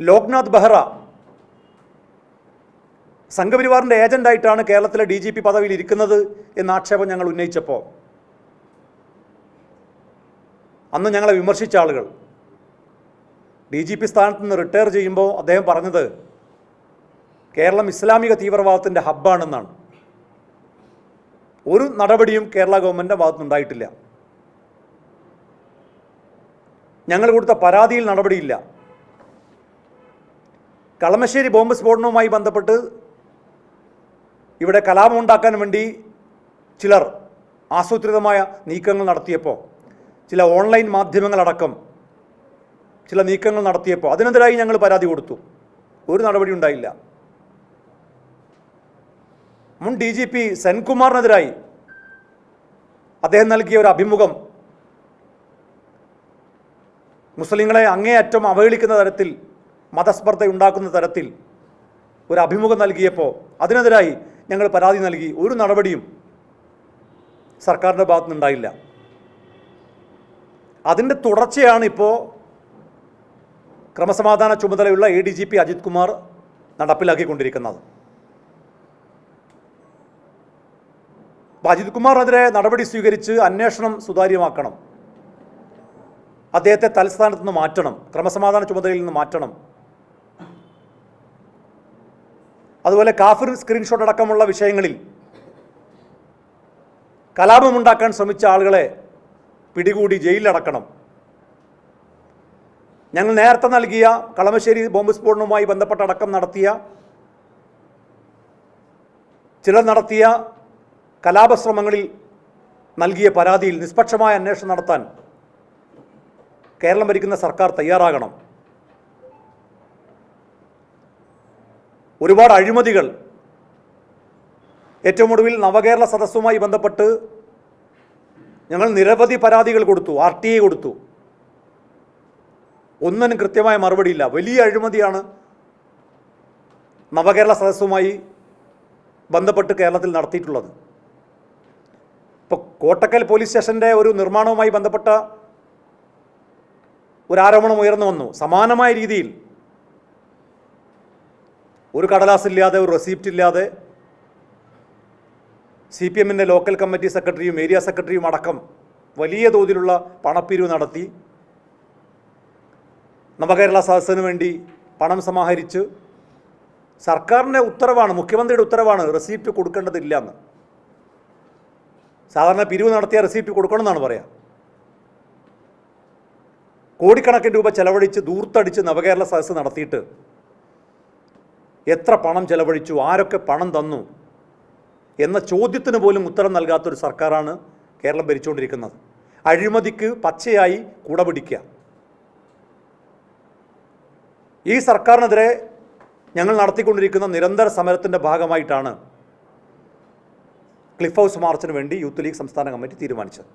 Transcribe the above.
ലോക്നാഥ് ബെഹ്റ സംഘപരിവാറിന്റെ ഏജന്റായിട്ടാണ് കേരളത്തിലെ D G P പദവിയിൽ ഇരിക്കുന്നത് എന്ന ആക്ഷേപം ഞങ്ങൾ ഉന്നയിച്ചപ്പോൾ. അന്ന് ഞങ്ങളെ വിമർശിച്ച ആളുകൾ. ഡി ജി പി സ്ഥാനത്ത് നിന്ന് റിട്ടയർ ചെയ്യുമ്പോൾ അദ്ദേഹം പറഞ്ഞത് കേരളം ഇസ്ലാമിക തീവ്രവാദത്തിന്റെ ഹബ്ബാണെന്നാണ്. ഒരു നടപടിയും കേരള ഗവൺമെന്റിന്റെ ഭാഗത്തുനിന്നുണ്ടായിട്ടില്ല ഞങ്ങൾ കൊടുത്ത പരാതിയിൽ നടപടിയില്ല. കളമശ്ശേരി ബോംബ് സ്ഫോടനവുമായി ബന്ധപ്പെട്ട് ഇവിടെ കലാപമുണ്ടാക്കാൻ വേണ്ടി ചിലർ ആസൂത്രിതമായ നീക്കങ്ങൾ നടത്തിയപ്പോൾ ചില ഓൺലൈൻ മാധ്യമങ്ങളടക്കം ചില നീക്കങ്ങൾ നടത്തിയപ്പോൾ അതിനെതിരായി ഞങ്ങൾ പരാതി കൊടുത്തു. ഒരു നടപടി ഉണ്ടായില്ല. മുൻ ഡി ജി പി സെൻകുമാറിനെതിരായി അദ്ദേഹം നൽകിയ ഒരു അഭിമുഖം മുസ്ലിങ്ങളെ അങ്ങേയറ്റം അവഹേളിക്കുന്ന തരത്തിൽ മതസ്പർദ്ധ ഉണ്ടാക്കുന്ന തരത്തിൽ ഒരു അഭിമുഖം നൽകിയപ്പോൾ അതിനെതിരായി ഞങ്ങൾ പരാതി നൽകി. ഒരു നടപടിയും സർക്കാരിന്റെ ഭാഗത്തുനിന്നുണ്ടായില്ല. അതിന്റെ തുടർച്ചയാണ് ഇപ്പോൾ ക്രമസമാധാന ചുമതലയുള്ള A D G P Ajith Kumar നടപ്പിലാക്കിക്കൊണ്ടിരിക്കുന്നത്. Ajith കുമാറിനെതിരെ നടപടി സ്വീകരിച്ച് അന്വേഷണം സുതാര്യമാക്കണം. അദ്ദേഹത്തെ തലസ്ഥാനത്ത് നിന്ന് മാറ്റണം. ക്രമസമാധാന ചുമതലയിൽ നിന്ന് മാറ്റണം. അതുപോലെ കാഫിർ സ്ക്രീൻഷോട്ട് അടക്കമുള്ള വിഷയങ്ങളിൽ കലാപമുണ്ടാക്കാൻ ശ്രമിച്ച ആളുകളെ പിടികൂടി ജയിലിലടക്കണം. ഞങ്ങൾ നേരത്തെ നൽകിയ കളമശ്ശേരി ബോംബ് സ്ഫോടനവുമായി ബന്ധപ്പെട്ട അടക്കം നടത്തിയ ചിലർ നടത്തിയ കലാപശ്രമങ്ങളിൽ നൽകിയ പരാതിയിൽ നിഷ്പക്ഷമായ അന്വേഷണം നടത്താൻ കേരളം ഭരിക്കുന്ന സർക്കാർ തയ്യാറാകണം. ഒരുപാട് അഴിമതികൾ. ഏറ്റവും ഒടുവിൽ നവകേരള സദസ്സുമായി ബന്ധപ്പെട്ട് ഞങ്ങൾ നിരവധി പരാതികൾ കൊടുത്തു ആർ ടി ഐ കൊടുത്തു. ഒന്നിനും കൃത്യമായ മറുപടിയില്ല. വലിയ അഴിമതിയാണ് നവകേരള സദസ്സുമായി ബന്ധപ്പെട്ട് കേരളത്തിൽ നടത്തിയിട്ടുള്ളത്. ഇപ്പോൾ കോട്ടക്കൽ പോലീസ് സ്റ്റേഷന്റെ ഒരു നിർമ്മാണവുമായി ബന്ധപ്പെട്ട ഒരു ആരോപണം ഉയർന്നു വന്നു. സമാനമായ രീതിയിൽ ഒരു കടലാസ് ഇല്ലാതെ ഒരു റെസീപ്റ്റ് ഇല്ലാതെ സി പി എമ്മിന്റെ ലോക്കൽ കമ്മിറ്റി സെക്രട്ടറിയും ഏരിയ സെക്രട്ടറിയും അടക്കം വലിയ തോതിലുള്ള പണപ്പിരിവ് നടത്തി. നവകേരള സദസ്സിന് വേണ്ടി പണം സമാഹരിച്ച് സർക്കാരിന്റെ ഉത്തരവാണ് മുഖ്യമന്ത്രിയുടെ ഉത്തരവാണ് റെസീപ്റ്റ് കൊടുക്കേണ്ടതില്ല എന്ന്. സാധാരണ പിരിവ് നടത്തിയ റെസീപ്റ്റ് കൊടുക്കണം എന്നാണ് പറയാം. കോടിക്കണക്കിന് രൂപ ചെലവഴിച്ച് ദൂർത്തടിച്ച് നവകേരള സദസ്സ് നടത്തിയിട്ട് എത്ര പണം ചെലവഴിച്ചു ആരൊക്കെ പണം തന്നു എന്ന ചോദ്യത്തിന് പോലും ഉത്തരം നൽകാത്തൊരു സർക്കാരാണ് കേരളം ഭരിച്ചുകൊണ്ടിരിക്കുന്നത്. അഴിമതിക്ക് പച്ചയായി കുടപിടിക്കുക. ഈ സർക്കാരിനെതിരെ ഞങ്ങൾ നടത്തിക്കൊണ്ടിരിക്കുന്ന നിരന്തര സമരത്തിന്റെ ഭാഗമായിട്ടാണ് ക്ലിഫ് ഹൗസ് മാർച്ചിന് വേണ്ടി യൂത്ത് ലീഗ് സംസ്ഥാന കമ്മിറ്റി തീരുമാനിച്ചത്.